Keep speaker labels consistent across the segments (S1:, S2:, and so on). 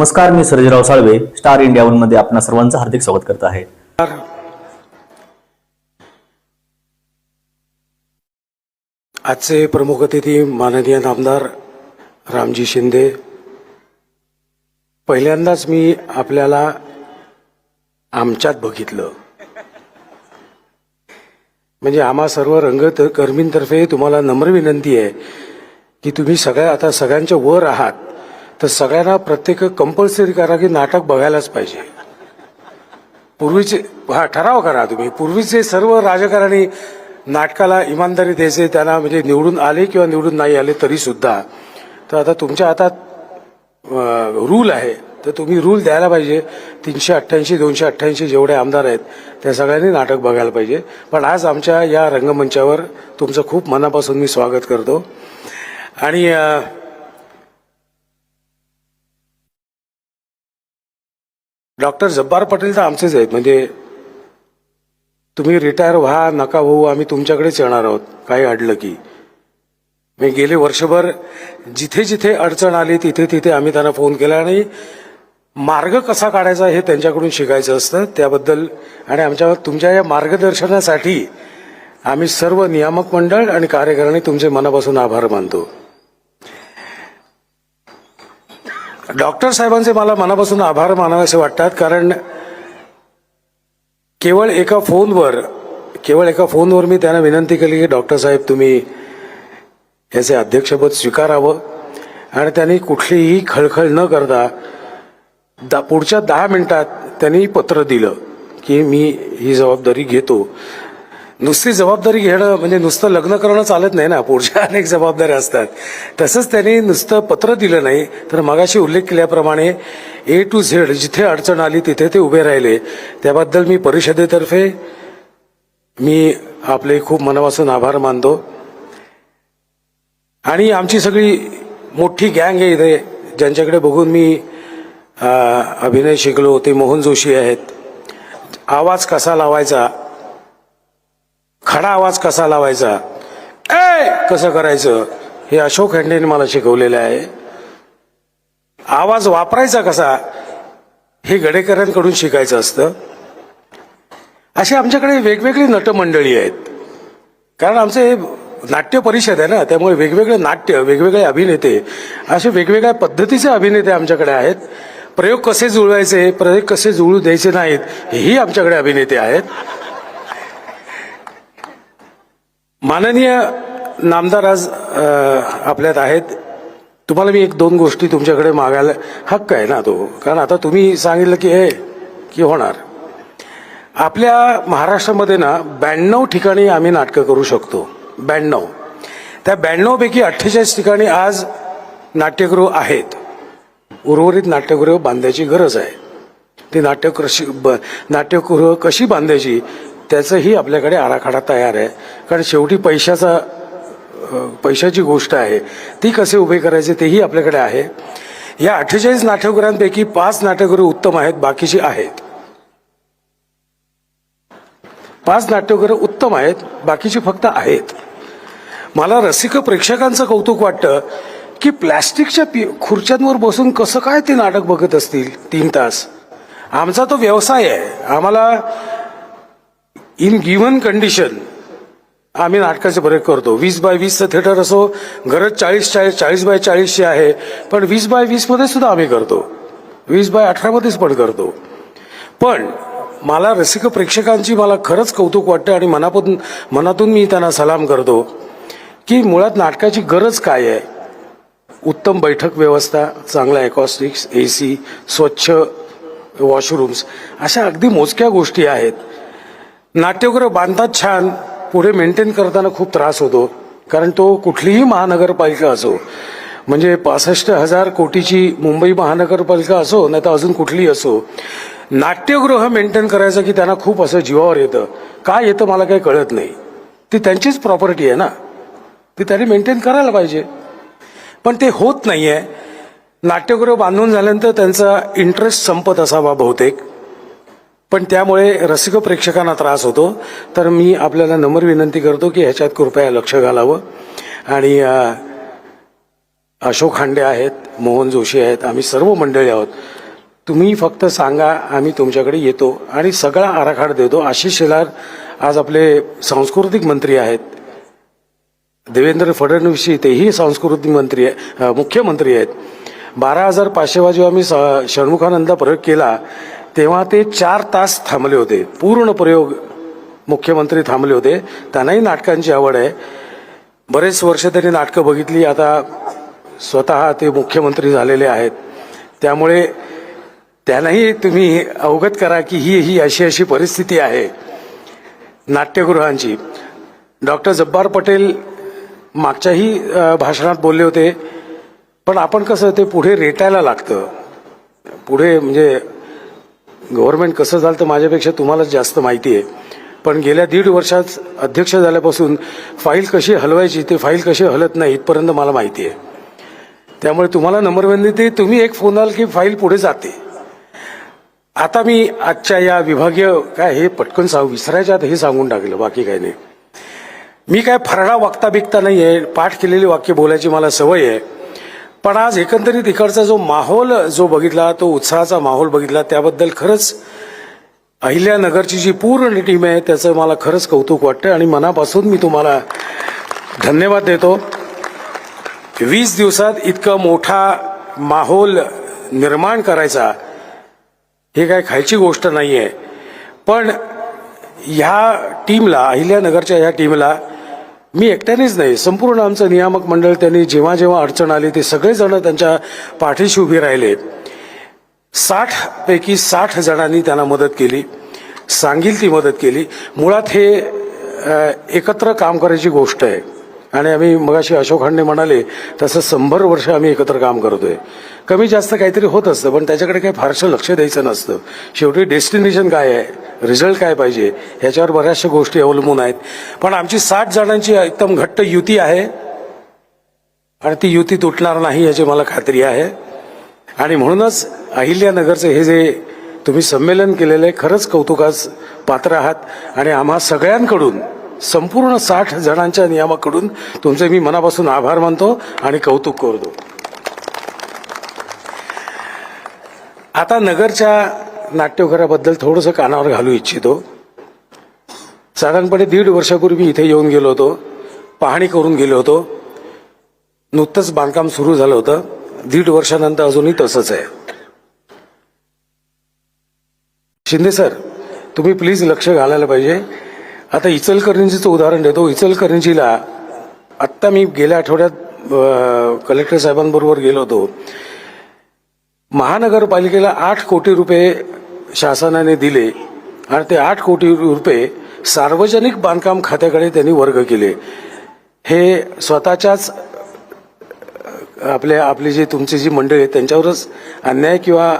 S1: नमस्कार मी Sarjerao Salve star India वनमध्ये आपणा सर्वांचं हार्दिक स्वागत करत आहे.
S2: आजचे प्रमुख अतिथी माननीय नामदार रामजी शिंदे. पहिल्यांदाच मी आपल्याला आमच्यात बघितलं. म्हणजे आम्हा सर्व रंगत कर्मींतर्फे तुम्हाला नम्र विनंती आहे की तुम्ही सगळ्या आता सगळ्यांच्या वर आहात. तर सगळ्यांना प्रत्येक कंपल्सरी करा की नाटक बघायलाच पाहिजे. पूर्वीचे हा ठराव करा तुम्ही. पूर्वीचे सर्व राजकारणी नाटकाला इमानदारी द्यायचे त्यांना म्हणजे निवडून आले किंवा निवडून नाही आले तरी सुद्धा तर आता तुमच्या हातात रूल आहे. तर तुम्ही रूल द्यायला पाहिजे. तीनशे अठ्ठ्याऐंशी दोनशे अठ्ठ्याऐंशी जेवढे आमदार आहेत त्या सगळ्यांनी नाटक बघायला पाहिजे. पण आज आमच्या या रंगमंचावर तुमचं खूप मनापासून मी स्वागत करतो. आणि डॉक्टर जब्बार पटेल तर आमचेच आहेत. म्हणजे तुम्ही रिटायर व्हा नका होऊ आम्ही तुमच्याकडेच येणार आहोत. काही अडलं की. मी गेले वर्षभर जिथे जिथे अडचण आली तिथे तिथे आम्ही त्यांना फोन केला आणि मार्ग कसा काढायचा हे त्यांच्याकडून शिकायचं असतं. त्याबद्दल आणि आमच्या तुमच्या या मार्गदर्शनासाठी आम्ही सर्व नियामक मंडळ आणि कार्यकारिणी तुमचे मनापासून आभार मानतो. डॉक्टर साहेबांचे मला मनापासून आभार मानावेसे वाटतात कारण केवळ एका फोनवर केवळ एका फोनवर मी त्यांना विनंती केली की डॉक्टर साहेब तुम्ही याचे अध्यक्षपद स्वीकारावं आणि त्यांनी कुठलीही खळखळ न करता दा पुढच्या दहा मिनिटात त्यांनी पत्र दिलं की मी ही जबाबदारी घेतो. नुसती जबाबदारी घेणं म्हणजे नुसतं लग्न करणं चालत नाही ना. पुढच्या अनेक जबाबदाऱ्या असतात. तसंच त्यांनी नुसतं पत्र दिलं नाही. तर मगाशी उल्लेख केल्याप्रमाणे ए टू झेड जिथे अडचण आली तिथे ते उभे राहिले. त्याबद्दल मी परिषदेतर्फे मी आपले खूप मनापासून आभार मानतो. आणि आमची सगळी मोठी गँग आहे इथे. ज्यांच्याकडे बघून मी अभिनय शिकलो. ते मोहन जोशी आहेत. आवाज कसा लावायचा? खडा आवाज कसा लावायचा? ए कसं करायचं? हे अशोक हेंडेने मला शिकवलेलं आहे. आवाज वापरायचा कसा? हे गडेकरांकडून शिकायचं असतं. अशी आमच्याकडे वेगवेगळी नटमंडळी आहेत. कारण आमचे हे नाट्य परिषद आहे ना त्यामुळे वेगवेगळे नाट्य वेगवेगळे अभिनेते असे वेगवेगळ्या पद्धतीचे अभिनेते आमच्याकडे आहेत. प्रयोग कसे जुळवायचे प्रयोग कसे जुळू द्यायचे नाहीत हेही आमच्याकडे अभिनेते आहेत. माननीय नामदार आज आपल्यात आहेत. तुम्हाला मी एक दोन गोष्टी तुमच्याकडे मागायला हक्क आहे ना तो. कारण आता तुम्ही सांगितलं की हे की होणार. आपल्या महाराष्ट्रामध्ये ना ब्याण्णव ठिकाणी आम्ही नाटकं करू शकतो. ब्याण्णव. त्या ब्याण्णवपैकी अठ्ठेचाळीस ठिकाणी आज नाट्यगृह आहेत. उर्वरित नाट्यगृह बांधायची गरज आहे. ती नाट्य कशी ब नाट्यगृह कशी बांधायची? त्याचंही आपल्याकडे आराखडा तयार आहे. कारण शेवटी पैशाचा पैशाची गोष्ट आहे. ती कसे उभे करायचे तेही आपल्याकडे आहे. या अठ्ठेचाळीस नाट्यगृहांपैकी पाच नाट्यगृह उत्तम आहेत बाकीची आहेत. पाच नाट्यगृह उत्तम आहेत बाकीची फक्त आहेत. मला रसिक प्रेक्षकांचं कौतुक वाटतं की प्लॅस्टिकच्या पि खुर्च्यांवर बसून कसं काय ते नाटक बघत असतील तीन तास? आमचा तो व्यवसाय आहे. आम्हाला इन गिव्हन कंडिशन आम्ही नाटकाचे प्रयोग करतो. वीस बाय वीसचं थिएटर असो गरज चाळीस चाळीस चाळीस बाय चाळीसची आहे पण वीस बाय वीसमध्ये सुद्धा आम्ही करतो. वीस बाय अठरामध्येच पण करतो. पण मला रसिक प्रेक्षकांची मला खरंच कौतुक वाटतं आणि मनापासून मनातून मी त्यांना सलाम करतो की मुळात नाटकाची गरज काय आहे? उत्तम बैठक व्यवस्था चांगला एकॉस्टिक्स ए सी स्वच्छ वॉशरूम्स अशा अगदी मोजक्या गोष्टी आहेत. नाट्यगृह बांधतात छान पुढे मेंटेन करताना खूप त्रास होतो कारण तो कुठलीही महानगरपालिका असो म्हणजे पासष्ट हजार कोटीची मुंबई महानगरपालिका असो नाही तर अजून कुठलीही असो नाट्यगृह मेंटेन करायचं की त्यांना खूप असं जीवावर येतं. काय येतं मला काही कळत नाही. ती त्यांचीच प्रॉपर्टी आहे ना. ती त्यांनी मेंटेन करायला पाहिजे. पण ते होत नाहीये. नाट्यगृह बांधून झाल्यानंतर त्यांचा इंटरेस्ट संपत असावा बहुतेक. पण त्यामुळे रसिक प्रेक्षकांना त्रास होतो. तर मी आपल्याला नम्र विनंती करतो की ह्याच्यात कृपया लक्ष घालावं. आणि अशोक खांडे आहेत मोहन जोशी आहेत आम्ही सर्व मंडळी आहोत. तुम्ही फक्त सांगा आम्ही तुमच्याकडे येतो आणि सगळा आराखडा देतो. आशिष शेलार आज आपले सांस्कृतिक मंत्री आहेत. देवेंद्र फडणवीस तेही सांस्कृतिक मंत्री आहे मुख्यमंत्री आहेत. बारा हजार पाचशेवा जेव्हा मी स- षण्मुखानंदा प्रयोग केला तेव्हा ते चार तास थांबले होते. पूर्ण प्रयोग मुख्यमंत्री थांबले होते. त्यांनाही नाटकांची आवड आहे. बरेच वर्ष त्यांनी नाटकं बघितली. आता स्वतः ते मुख्यमंत्री झालेले आहेत. त्यामुळे त्यांनाही तुम्ही अवगत करा की ही ही अशी अशी परिस्थिती आहे. नाट्यगृहांची. डॉक्टर जब्बार पटेल मागच्याही भाषणात बोलले होते. पण आपण कसं ते पुढे रेटायला लागतं. पुढे म्हणजे गव्हर्नमेंट कसं झालं तर माझ्यापेक्षा तुम्हालाच जास्त माहिती आहे. पण गेल्या दीड वर्षात अध्यक्ष झाल्यापासून फाईल कशी हलवायची ते फाईल कशी हलत नाही इथपर्यंत मला माहिती आहे. त्यामुळे तुम्हाला नंबर विनंती तुम्ही एक फोन आल की फाईल पुढे जाते. आता मी आजच्या या विभागीय काय हे पटकन सांगू विसरायच्या आत हे सांगून टाकलं बाकी काही नाही. मी काय फरडा वागता बिकता नाही आहे पाठ केलेली वाक्य बोलायची मला सवय आहे. पण आज एकंदरीत इकडचा जो माहोल जो बघितला तो उत्साहाचा माहोल बघितला त्याबद्दल खरंच अहिल्यानगरची जी पूर्ण टीम आहे त्याचं मला खरंच कौतुक वाटतं आणि मनापासून मी तुम्हाला धन्यवाद देतो. वीस दिवसात इतका मोठा माहोल निर्माण करायचा हे काय खायची गोष्ट नाही आहे पण ह्या टीमला अहिल्यानगरच्या ह्या टीमला मी एकट्यानेच नाही संपूर्ण आमचं नियामक मंडळ त्यांनी जेव्हा जेव्हा अडचण आली ते सगळेजण त्यांच्या पाठीशी उभी राहिले. साठ पैकी साठ जणांनी त्यांना मदत केली सांगील ती मदत केली. मुळात हे एकत्र काम करायची गोष्ट आहे. आणि आम्ही मगाशी अशोकांनी म्हणाले तसं शंभर वर्ष आम्ही एकत्र काम करतोय. कमी जास्त काहीतरी होत असतं पण त्याच्याकडे काही फारसं लक्ष द्यायचं नसतं. शेवटी डेस्टिनेशन काय आहे? रिझल्ट काय पाहिजे? ह्याच्यावर बऱ्याचशा गोष्टी अवलंबून आहेत. पण आमची साठ जणांची एकदम घट्ट युती आहे. आणि ती युती तुटणार नाही याची मला खात्री आहे. आणि म्हणूनच अहिल्यानगरचं हे जे तुम्ही संमेलन केलेलं आहे खरंच कौतुकास पात्र आहात. आणि आम्हा सगळ्यांकडून संपूर्ण साठ जणांच्या नियमाकडून तुमचे मी मनापासून आभार मानतो आणि कौतुक करतो. आता नगरच्या नाट्यघराबद्दल थोडंसं कानावर घालू इच्छितो. साधारणपणे दीड वर्षापूर्वी इथे येऊन गेलो होतो. पाहणी करून गेलो होतो. नुकतंच बांधकाम सुरू झालं होतं. दीड वर्षानंतर अजूनही तसंच आहे. शिंदे सर तुम्ही प्लीज लक्ष घालायला पाहिजे. आता इचलकरंजीचं उदाहरण देतो. इचलकरंजीला आत्ता मी गेल्या आठवड्यात कलेक्टर साहेबांबरोबर गेलो होतो. महानगरपालिकेला आठ कोटी रुपये शासनाने दिले आणि ते आठ कोटी रुपये सार्वजनिक बांधकाम खात्याकडे त्यांनी वर्ग केले. हे स्वतःच्याच आपल्या आपली जी तुमची जी मंडळी आहेत त्यांच्यावरच अन्याय किंवा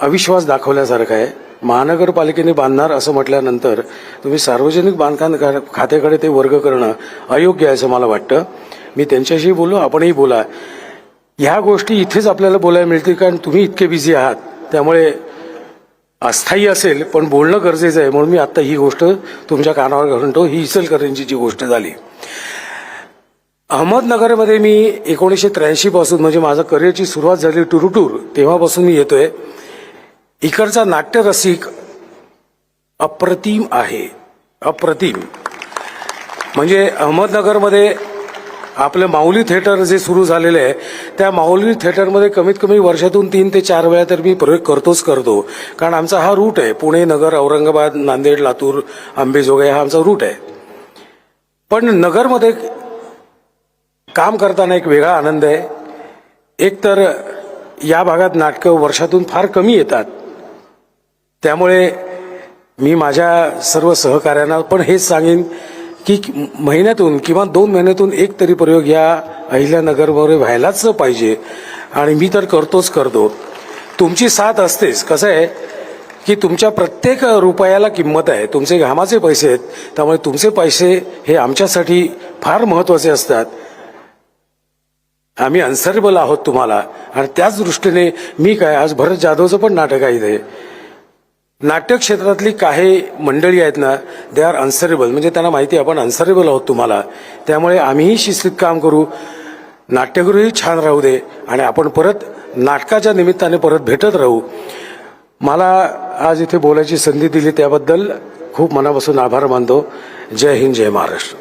S2: अविश्वास दाखवल्यासारखा आहे. महानगरपालिकेने बांधणार असं म्हटल्यानंतर तुम्ही सार्वजनिक बांधकाम खात्याकडे ते वर्ग करणं अयोग्य आहे असं मला वाटतं. मी त्यांच्याशी बोललो आपणही बोला. ह्या गोष्टी इथेच आपल्याला बोलायला मिळतील कारण तुम्ही इतके बिझी आहात. त्यामुळे अस्थायी असेल पण बोलणं गरजेचं आहे म्हणून मी आता ही गोष्ट तुमच्या कानावर घालतो ही इचलकरंजीची गोष्ट झाली. अहमदनगरमध्ये मी एकोणीसशे त्र्याऐंशी पासून म्हणजे माझं करिअरची सुरुवात झाली टुरुटूर तेव्हापासून मी येतोय. इकडचा नाट्यरसिक अप्रतिम आहे. अप्रतिम. म्हणजे अहमदनगरमध्ये आपलं माऊली थिएटर जे सुरू झालेलं आहे त्या माऊली थिएटरमध्ये कमीत कमी वर्षातून तीन ते चार वेळा तर मी प्रयोग करतोच करतो. कारण आमचा हा रूट आहे. पुणे नगर औरंगाबाद नांदेड लातूर आंबेजोगाई हा आमचा रूट आहे. पण नगरमध्ये काम करताना एक वेगळा आनंद आहे. एक तर या भागात नाटकं वर्षातून फार कमी येतात. त्यामुळे मी माझ्या सर्व सहकाऱ्यांना पण हेच सांगेन की महिन्यातून किंवा दोन महिन्यातून एक तरी प्रयोग या अहिल्यानगरमध्ये व्हायलाच पाहिजे. आणि मी तर करतोच करतो. तुमची साथ असतेच. कसं आहे की तुमच्या प्रत्येक रुपयाला किंमत आहे. तुमचे घामाचे पैसे आहेत. त्यामुळे तुमचे पैसे हे आमच्यासाठी फार महत्त्वाचे असतात. आम्ही अन्सरेबल आहोत तुम्हाला. आणि त्याच दृष्टीने मी काय आज भरत जाधवचं पण नाटक आहे इथे. नाट्य क्षेत्रातली काही मंडळी आहेत ना दे आर अन्सरेबल म्हणजे त्यांना माहिती आहे आपण अन्सरेबल आहोत तुम्हाला. त्यामुळे आम्हीही शिस्तीत काम करू. नाट्यगृहही छान राहू दे आणि आपण परत नाटकाच्या निमित्ताने परत भेटत राहू. मला आज इथे बोलायची संधी दिली त्याबद्दल खूप मनापासून आभार मानतो. जय हिंद जय महाराष्ट्र.